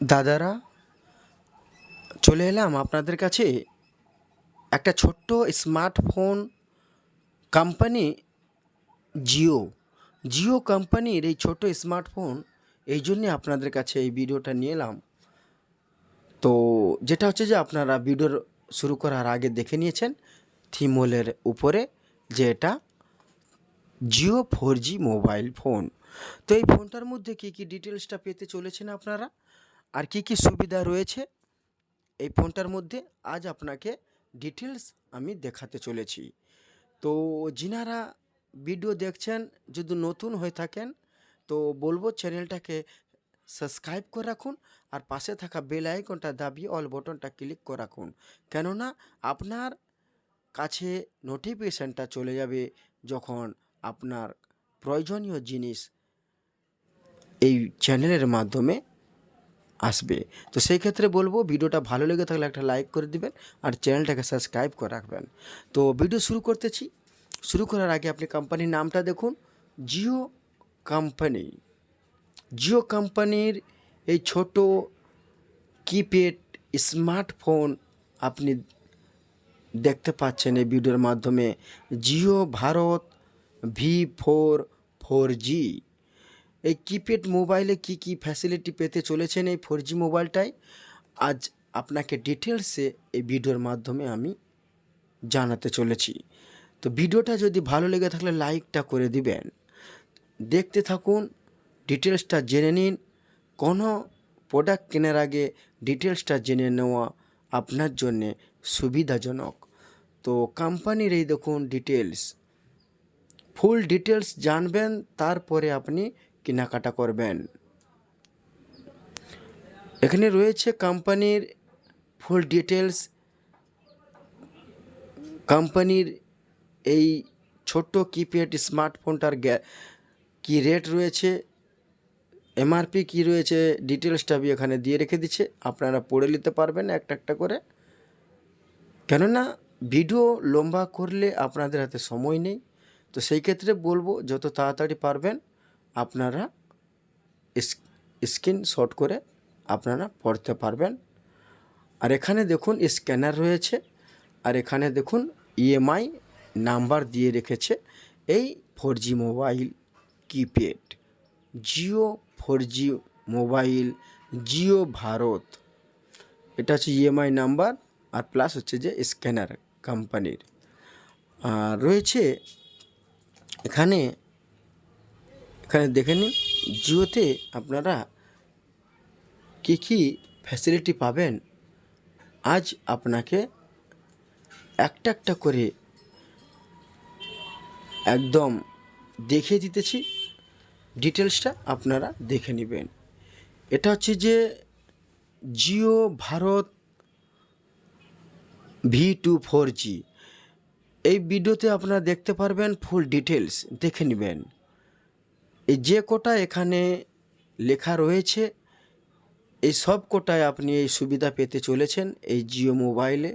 দাদারা, চলে এলাম আপনাদের কাছে। একটা ছোট্ট স্মার্টফোন কোম্পানি জিও। জিও কোম্পানির এই ছোট স্মার্টফোন, এই জন্যে আপনাদের কাছে এই ভিডিওটা নিয়ে এলাম। তো যেটা হচ্ছে যে আপনারা ভিডিওর শুরু করার আগে দেখে নিয়েছেন থিমোলের উপরে, যে এটা জিও ফোর মোবাইল ফোন। তো এই ফোনটার মধ্যে কী কী ডিটেলসটা পেতে চলেছেন আপনারা? আর কি কি সুবিধা রয়েছে? এই ফোনটার মধ্যে আজ আপনাকে ডিটেলস আমি দেখাতে চলেছি। তো যিনারা ভিডিও দেখছেন, যদি নতুন হয়ে থাকেন, তো বলব চ্যানেলটাকে সাবস্ক্রাইব করে রাখুন আর পাশে থাকা বেল আইকনটা দাবিয়ে অল বটনটা ক্লিক করে রাখুন। কেননা আপনার কাছে নোটিফিকেশানটা চলে যাবে যখন আপনার প্রয়োজনীয় জিনিস এই চ্যানেলের মাধ্যমে আসবে। তো সেই ক্ষেত্রে বলব, ভিডিওটা ভালো লেগে থাকলে একটা লাইক করে দিবেন আর চ্যানেলটাকে সাবস্ক্রাইব করে রাখবেন। তো ভিডিও শুরু করতেছি। শুরু করার আগে আপনি কোম্পানির নামটা দেখুন। জিও কোম্পানি জিও কোম্পানির এই ছোট কিপ্যাড স্মার্টফোন আপনি দেখতে পাচ্ছেন এই ভিডিওর মাধ্যমে। Jio Bharat V four four G এই কিপ্যাড মোবাইলে কি কি ফ্যাসিলিটি পেতে চলেছেন এই ফোর জি মোবাইলটায় আজ আপনাকে ডিটেলসে এই ভিডিওর মাধ্যমে আমি জানাতে চলেছি। তো ভিডিওটা যদি ভালো লেগে থাকলে লাইকটা করে দিবেন। দেখতে থাকুন ডিটেলসটা জেনে নিন। কোনো প্রোডাক্ট কেনার আগে ডিটেলসটা জেনে নেওয়া আপনার জন্যে সুবিধাজনক। তো কোম্পানির এই দেখুন ডিটেলস ফুল ডিটেলস জানবেন, তারপরে আপনি কেনাকাটা করবেন। এখানে রয়েছে কোম্পানির ফুল ডিটেলস কোম্পানির এই ছোট্ট কিপ্যাড স্মার্টফোনটার কী রেট রয়েছে? এমআরপি কী রয়েছে? ডিটেলসটা আমি এখানে দিয়ে রেখে দিচ্ছে। আপনারা পড়ে নিতে পারবেন একটা একটা করে। কেননা ভিডিও লম্বা করলে আপনাদের হাতে সময় নেই। তো সেই ক্ষেত্রে বলব, যত তাড়াতাড়ি পারবেন আপনারা স্ক্রিন শট করে আপনারা পড়তে পারবেন। আর এখানে দেখুন স্ক্যানার রয়েছে। আর এখানে দেখুন ইএমআই নাম্বার দিয়ে রেখেছে এই four G mobile keypad. Jio four G mobile, Jio Bharat. এটা হচ্ছে ইএমআই নাম্বার আর প্লাস হচ্ছে যে স্ক্যানার কোম্পানির। আর রয়েছে এখানে এখানে দেখে নিন, জিওতে আপনারা কী কী ফ্যাসিলিটি পাবেন? আজ আপনাকে একটা একটা করে একদম দেখিয়ে দিতেছি, ডিটেলসটা আপনারা দেখে নেবেন। এটা হচ্ছে যে Jio Bharat V two four G. এই ভিডিওতে আপনারা দেখতে পারবেন ফুল ডিটেলস দেখে নেবেন। এই যে কোটা এখানে লেখা রয়েছে, এই সব কোটায় আপনি এই সুবিধা পেতে চলেছেন এই জিও মোবাইলে।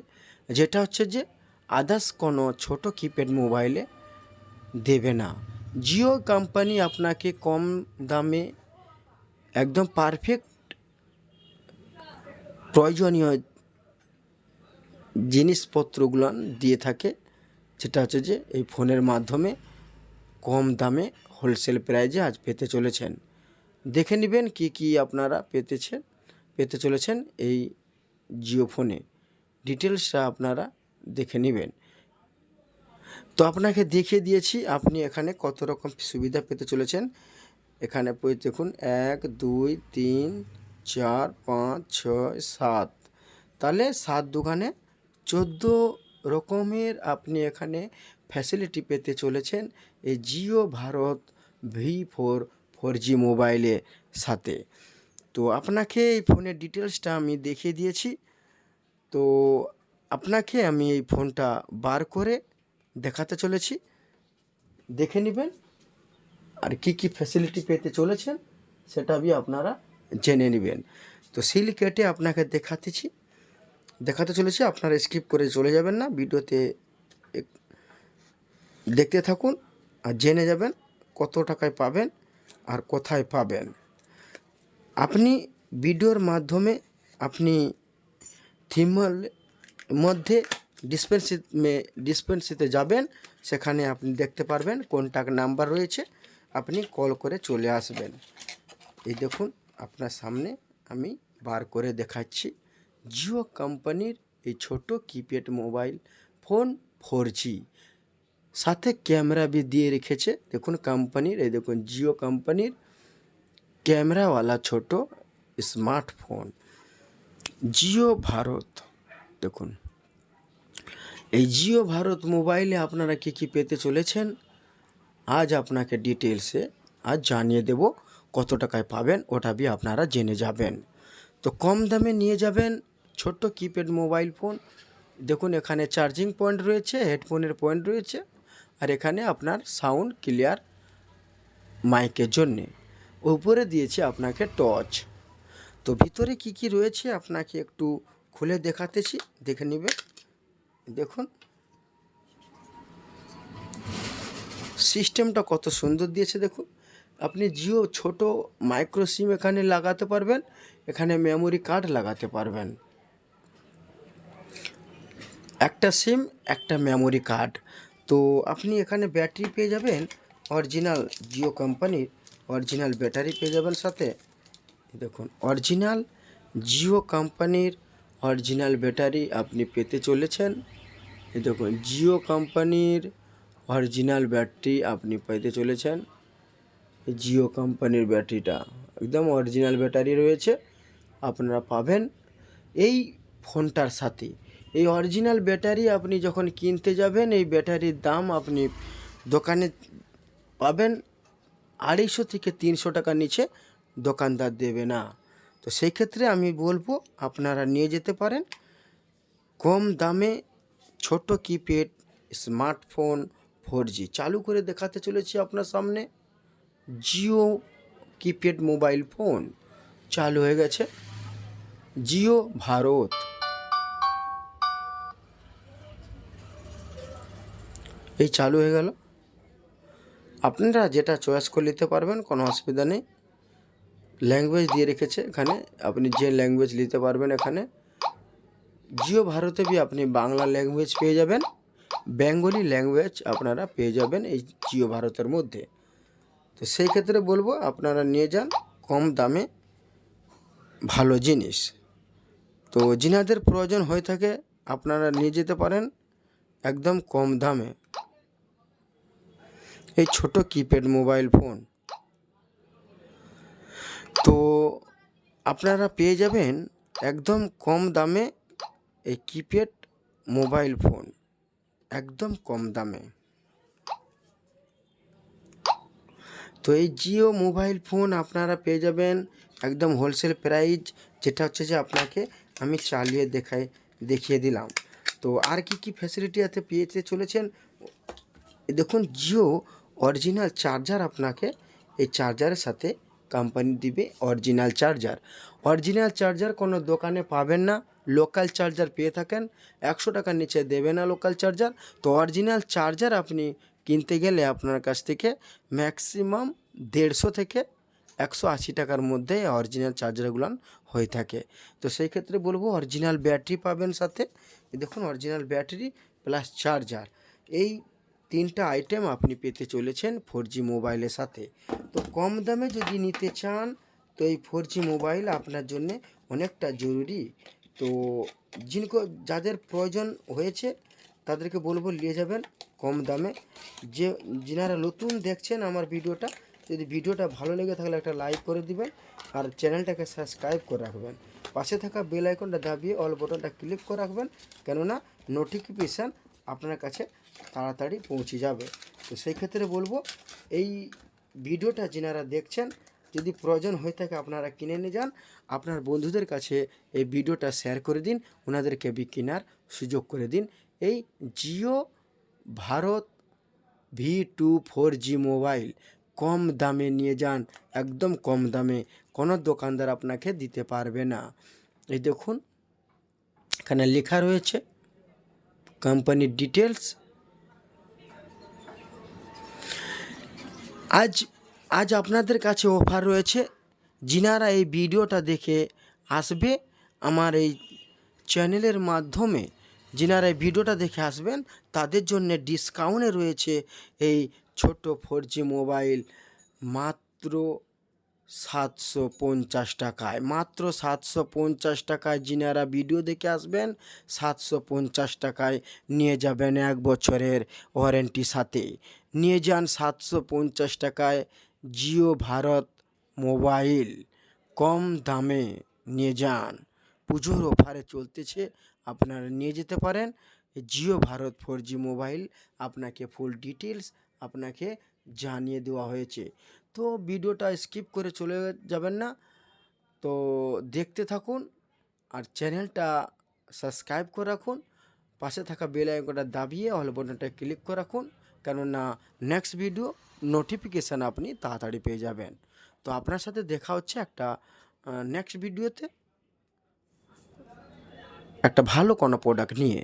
যেটা হচ্ছে যে আদার্স কোনো ছোট কিপ্যাড মোবাইলে দেবে না। জিও কোম্পানি আপনাকে কম দামে একদম পারফেক্ট প্রয়োজনীয় জিনিসপত্রগুলো দিয়ে থাকে, যেটা হচ্ছে যে এই ফোনের মাধ্যমে কম দামে হোলসেল প্রাইজে আজ পেতে চলেছেন। দেখে নেবেন কি কি আপনারা পেতেছেন, পেতে চলেছেন এই জিও ফোনে। ডিটেলসটা আপনারা দেখে নেবেন। তো আপনাকে দেখিয়ে দিয়েছি আপনি এখানে কত রকম সুবিধা পেতে চলেছেন। এখানে দেখুন, এক, দুই, তিন, চার, পাঁচ, ছয়, সাত। তাহলে সাত দোকানে চোদ্দ রকমের আপনি এখানে ফ্যাসিলিটি পেতে চলেছেন। এই Jio Bharat V four four G মোবাইলের সাথে। তো আপনাকে এই ফোনের ডিটেলসটা আমি দেখিয়ে দিয়েছি। তো আপনাকে আমি এই ফোনটা বার করে দেখাতে চলেছি। দেখে নেবেন আর কি কি ফ্যাসিলিটি পেতে চলেছেন, সেটা আমি আপনারা জেনে নেবেন। তো সিল কেটে আপনাকে দেখাতেছি। দেখাতে চলেছি, আপনারা স্কিপ করে চলে যাবেন না। ভিডিওতে দেখতে থাকুন। আর জেনে যাবেন কত টাকায় পাবেন আর কোথায় পাবেন। আপনি ভিডিওর মাধ্যমে আপনি থিমাল মধ্যে ডিসপেন্সি ডিসপেন্সিতে যাবেন, সেখানে আপনি দেখতে পারবেন কন্ট্যাক্ট নাম্বার রয়েছে, আপনি কল করে চলে আসবেন। এই দেখুন, আপনার সামনে আমি বার করে দেখাচ্ছি। জিও কোম্পানির এই ছোট keypad mobile phone four G. সাথে ক্যামেরা বি দিয়ে রেখেছে। দেখুন কোম্পানির, এই দেখুন জিও কোম্পানির ক্যামেরাওয়ালা ছোট স্মার্টফোন। জিও ভারত, দেখুন। এই জিও ভারত মোবাইলে আপনারা কী কী পেতে চলেছেন? আজ আপনাকে ডিটেলসে আজ জানিয়ে দেব কত টাকায় পাবেন, ওটা বি আপনারা জেনে যাবেন। তো কম দামে নিয়ে যাবেন ছোট্ট কিপ্যাড মোবাইল ফোন। দেখুন এখানে চার্জিং পয়েন্ট রয়েছে, হেডফোনের পয়েন্ট রয়েছে। আর এখানে আপনার সাউন্ড ক্লিয়ার মাইকের জন্যে। উপরে দিয়েছে আপনাকে টর্চ তো ভিতরে কি কি রয়েছে আপনাকে একটু খুলে দেখাতেছি, দেখে নেবে দেখুন। সিস্টেমটা কত সুন্দর দিয়েছে, দেখুন। আপনি জিও ছোট মাইক্রো সিম এখানে লাগাতে পারবেন, এখানে মেমোরি কার্ড লাগাতে পারবেন। একটা সিম একটা মেমোরি কার্ড তো আপনি এখানে ব্যাটারি পেয়ে যাবেন অরিজিনাল জিও কোম্পানির অরিজিনাল ব্যাটারি পেয়ে যাবেন সাথে। দেখুন অরিজিনাল জিও কোম্পানির অরিজিনাল ব্যাটারি আপনি পেতে চলেছেন। দেখুন জিও কোম্পানির অরিজিনাল ব্যাটারি আপনি পেতে চলেছেন। জিও কোম্পানির ব্যাটারিটা একদম অরিজিনাল ব্যাটারি রয়েছে, আপনারা পাবেন। এই ফোনটার সাথে এই অরিজিনাল ব্যাটারি আপনি যখন কিনতে যাবেন, এই ব্যাটারির দাম আপনি দোকানে পাবেন আড়াইশো থেকে তিনশো টাকা নিচে দোকানদার দেবে না। তো সেই ক্ষেত্রে আমি বলব, আপনারা নিয়ে যেতে পারেন। কম দামে ছোট কিপ্যাড স্মার্টফোন ফোর চালু করে দেখাতে চলেছি আপনার সামনে। জিও কিপ্যাড মোবাইল ফোন চালু হয়ে গেছে। জিও ভারত। এই চালু হয়ে গেল। আপনারা যেটা চয়েস করে নিতে পারবেন, কোনো অসুবিধা নেই। ল্যাঙ্গুয়েজ দিয়ে রেখেছে এখানে। আপনি যে ল্যাঙ্গুয়েজ নিতে পারবেন এখানে জিও ভারতে বি আপনি বাংলা ল্যাঙ্গুয়েজ পেয়ে যাবেন। বেঙ্গলি ল্যাঙ্গুয়েজ আপনারা পেয়ে যাবেন এই জিও ভারতের মধ্যে। তো সেই ক্ষেত্রে বলব, আপনারা নিয়ে যান কম দামে ভালো জিনিস। তো যিনাদের প্রয়োজন হয়ে থাকে, আপনারা নিয়ে যেতে পারেন একদম কম দামে। এই ছোট কিপ্যাড মোবাইল ফোন তো আপনারা পেয়ে যাবেন একদম কম দামে এই কিপ্যাড মোবাইল ফোন একদম কম দামে। তো এই জিও মোবাইল ফোন আপনারা পেয়ে যাবেন একদম হোলসেল প্রাইস যেটা হচ্ছে যে আপনাকে আমি চালিয়ে দেখাই দেখিয়ে দিলাম। তো আর কি কি ফ্যাসিলিটি এতে পেয়েতে চলেছেন? দেখুন জিও অরিজিনাল চার্জার আপনাকে এই চার্জারের সাথে কোম্পানি দিবে, অরিজিনাল চার্জার। অরিজিনাল চার্জার কোনো দোকানে পাবেন না লোকাল চার্জার পেয়ে থাকেন, একশো টাকার নিচে দেবে না লোকাল চার্জার। তো অরিজিনাল চার্জার আপনি কিনতে গেলে আপনার কাছ থেকে ম্যাক্সিমাম দেড়শো থেকে একশো আশি টাকার মধ্যে অরিজিনাল চার্জারগুলো হয়ে থাকে। তো সেই ক্ষেত্রে বলব, অরিজিনাল ব্যাটারি পাবেন সাথে। দেখুন, অরিজিনাল ব্যাটারি প্লাস চার্জার। এই তিনটা আইটেম আপনি পেতে চলেছেন ফোর জি মোবাইলের সাথে। তো কম দামে যদি নিতে চান, তো এই ফোর জি মোবাইল আপনার জন্য অনেকটা জরুরি। তো যিনকো যাদের প্রয়োজন হয়েছে, তাদেরকে বলব নিয়ে যাবেন কম দামে। যে, যিনারা নতুন দেখছেন আমার ভিডিওটা, যদি ভিডিওটা ভালো লেগে থাকলে একটা লাইক করে দিবেন আর চ্যানেলটাকে সাবস্ক্রাইব করে রাখবেন। পাশে থাকা বেল আইকনটা দাবিয়ে অল বটনটা ক্লিক করে রাখবেন। কেননা নোটিফিকেশান আপনার কাছে তাড়াতাড়ি পৌঁছে যাবে। তো সেই ক্ষেত্রে বলব, এই ভিডিওটা যিনারা দেখছেন, যদি প্রয়োজন হয়ে থাকে আপনারা কিনে নিয়ে যান। আপনার বন্ধুদের কাছে এই ভিডিওটা শেয়ার করে দিন, ওনাদেরকে বি কেনার সুযোগ করে দিন। এই Jio Bharat V two four G mobile কম দামে নিয়ে যান, একদম কম দামে। কোনো দোকানদার আপনাকে দিতে পারবে না। এই দেখুন, এখানে লেখা রয়েছে কোম্পানির ডিটেলস আজ আজ আপনাদের কাছে অফার রয়েছে। যিনারা এই ভিডিওটা দেখে আসবে, আমার এই চ্যানেলের মাধ্যমে যিনারা এই ভিডিওটা দেখে আসবেন, তাদের জন্য ডিসকাউন্টে রয়েছে এই ছোট ফোর মোবাইল মাত্র সাতশো পঞ্চাশ টাকায়। মাত্র সাতশো পঞ্চাশ টাকায় যিনারা ভিডিও দেখে আসবেন, সাতশো পঞ্চাশ টাকায় নিয়ে যাবেন এক বছরের ওয়ারেন্টি সাথে। নিয়ে যান সাতশো পঞ্চাশ টাকায় জিও ভারত মোবাইল। কম দামে নিয়ে যান। পুজোর অফারে চলতেছে, আপনারা নিয়ে যেতে পারেন। জিও ভারত ফোর মোবাইল, আপনাকে ফুল ডিটেলস আপনাকে জানিয়ে দেওয়া হয়েছে। তো ভিডিওটা স্কিপ করে চলে যাবেন না। তো দেখতে থাকুন আর চ্যানেলটা সাবস্ক্রাইব করে রাখুন। পাশে থাকা বেল আইকনটা দাবিয়ে অল বাটনটা ক্লিক করে রাখুন। কেননা নেক্সট ভিডিও নোটিফিকেশান আপনি তাড়াতাড়ি পেয়ে যাবেন। তো আপনার সাথে দেখা হচ্ছে একটা নেক্সট ভিডিওতে একটা ভালো কোনো প্রোডাক্ট নিয়ে।